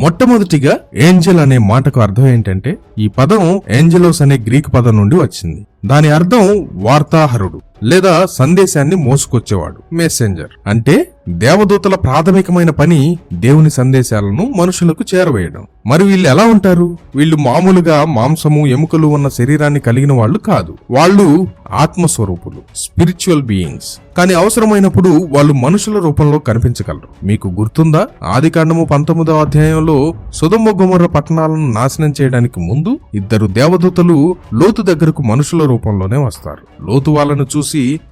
మొట్టమొదటిగా ఏంజెల్ అనే మాటకు అర్థం ఏంటంటే ఈ పదం ఏంజెలోస్ అనే గ్రీక్ పదం నుండి వచ్చింది. దాని అర్థం వార్తాహరుడు. లేదా సందేశాన్ని మోసుకొచ్చేవాడు. మెసెంజర్ అంటే దేవదూతల ప్రాథమికమైన పని దేవుని సందేశాలను మనుషులకు చేరవేయడం. మరి వీళ్ళు ఎలా ఉంటారు? వీళ్ళు మామూలుగా మాంసము ఎముకలు ఉన్న శరీరాన్ని కలిగిన వాళ్ళు కాదు. వాళ్ళు ఆత్మస్వరూపులు స్పిరిచువల్ బీయింగ్స్ కానీ అవసరమైనప్పుడు వాళ్ళు మనుషుల రూపంలో కనిపించగలరు. మీకు గుర్తుందా? ఆది కాండము పంతొమ్మిదవ అధ్యాయంలో సుధమ్మ గుమర్ర పట్టణాలను నాశనం చేయడానికి ముందు ఇద్దరు దేవదూతలు లోతు దగ్గరకు మనుషుల రూపంలోనే వస్తారు. లోతు వాళ్ళను చూసి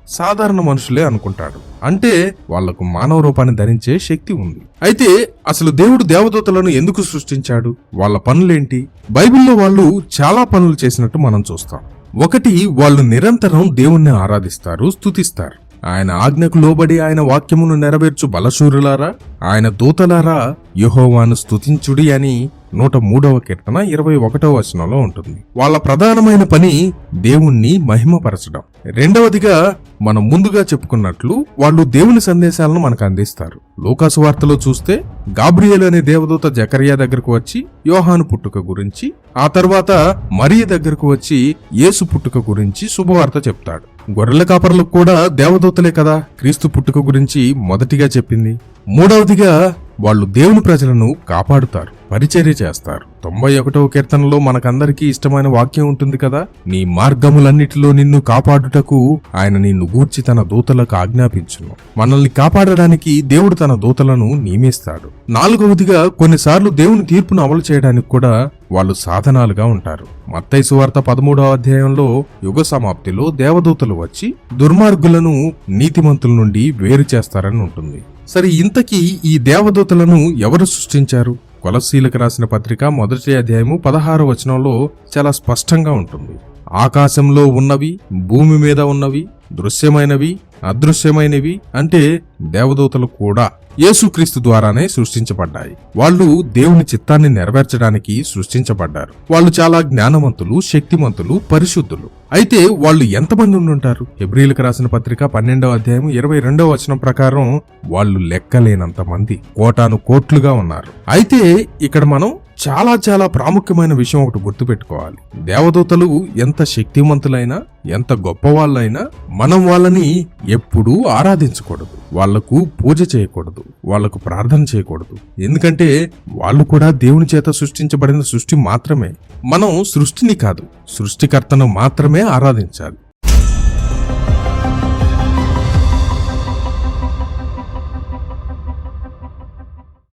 సాధారణ మనుషులే అనుకుంటాడు. అంటే వాళ్ళకు మానవ రూపాన్ని ధరించే శక్తి ఉంది. అయితే అసలు దేవుడు దేవదూతలను ఎందుకు సృష్టించాడు? వాళ్ళ పనులేంటి? బైబిల్లో వాళ్ళు చాలా పనులు చేసినట్టు మనం చూస్తాం. ఒకటి వాళ్ళు నిరంతరం దేవుణ్ణి ఆరాధిస్తారు స్తుతిస్తారు. ఆయన ఆజ్ఞకు లోబడి ఆయన వాక్యమును నెరవేర్చు బలశూరులారా? ఆయన దూతలారా? యుహోవాను స్తుతించుడి అని నూట మూడవ కీర్తన ఇరవై ఒకటవ వచనంలో ఉంటుంది. వాళ్ళ ప్రధానమైన పని దేవుణ్ణి మహిమపరచడం. రెండవదిగా మనం ముందుగా చెప్పుకున్నట్లు వాళ్ళు దేవుని సందేశాలను మనకు అందిస్తారు. లోకాసు వార్తలో చూస్తే గాబ్రియల్ అనే దేవదూత జకరియా దగ్గరకు వచ్చి యోహాను పుట్టుక గురించి ఆ తర్వాత మరియ దగ్గరకు వచ్చి యేసు పుట్టుక గురించి శుభవార్త చెప్తాడు. గొర్రెల కాపర్లకు కూడా దేవదూతలే కదా క్రీస్తు పుట్టుక గురించి మొదటిగా చెప్పింది. మూడవదిగా వాళ్ళు దేవుని ప్రజలను కాపాడుతారు పరిచర్య చేస్తారు. తొంభై ఒకటవ కీర్తనలో మనకందరికీ ఇష్టమైన వాక్యం ఉంటుంది కదా? నీ మార్గములన్నిటిలో నిన్ను కాపాడుటకు ఆయన నిన్ను గూర్చి తన దూతలకు ఆజ్ఞాపించును. మనల్ని కాపాడడానికి దేవుడు తన దూతలను నియమిస్తాడు. నాలుగవదిగా కొన్నిసార్లు దేవుని తీర్పును అమలు చేయడానికి కూడా వాళ్ళు సాధనాలుగా ఉంటారు. మత్తై సువార్త పదమూడవ అధ్యాయంలో యుగ సమాప్తిలో దేవదూతలు వచ్చి దుర్మార్గులను నీతిమంతుల నుండి వేరు చేస్తారని ఉంటుంది. సరే ఇంతకీ ఈ దేవదూతలను ఎవరు సృష్టించారు? కొలసీలకు రాసిన పత్రిక మొదటి అధ్యాయము పదహారు వచనంలో చాలా స్పష్టంగా ఉంటుంది. ఆకాశంలో ఉన్నవి భూమి మీద ఉన్నవి దృశ్యమైనవి అదృశ్యమైనవి అంటే దేవదూతలు కూడా. యేసుక్రీస్తు ద్వారానే సృష్టించబడ్డాయి. వాళ్ళు దేవుని చిత్తాన్ని నెరవేర్చడానికి సృష్టించబడ్డారు. వాళ్ళు చాలా జ్ఞానవంతులు శక్తిమంతులు పరిశుద్ధులు. అయితే వాళ్ళు ఎంతమంది ఉండుంటారు? ఎబ్రిల్కి రాసిన పత్రిక పన్నెండవ అధ్యాయం ఇరవై రెండవ వచనం ప్రకారం వాళ్ళు లెక్కలేనంత మంది కోటాను కోట్లుగా ఉన్నారు. అయితే ఇక్కడ మనం చాలా చాలా ప్రాముఖ్యమైన విషయం ఒకటి గుర్తుపెట్టుకోవాలి. దేవదూతలు ఎంత శక్తివంతులైనా ఎంత గొప్పవాళ్ళైనా మనం వాళ్ళని ఎప్పుడూ ఆరాధించకూడదు. వాళ్ళకు పూజ చేయకూడదు. వాళ్ళకు ప్రార్థన చేయకూడదు. ఎందుకంటే వాళ్ళు కూడా దేవుని చేత సృష్టించబడిన సృష్టి మాత్రమే. మనం సృష్టిని కాదు సృష్టికర్తను మాత్రమే ఆరాధించాలి.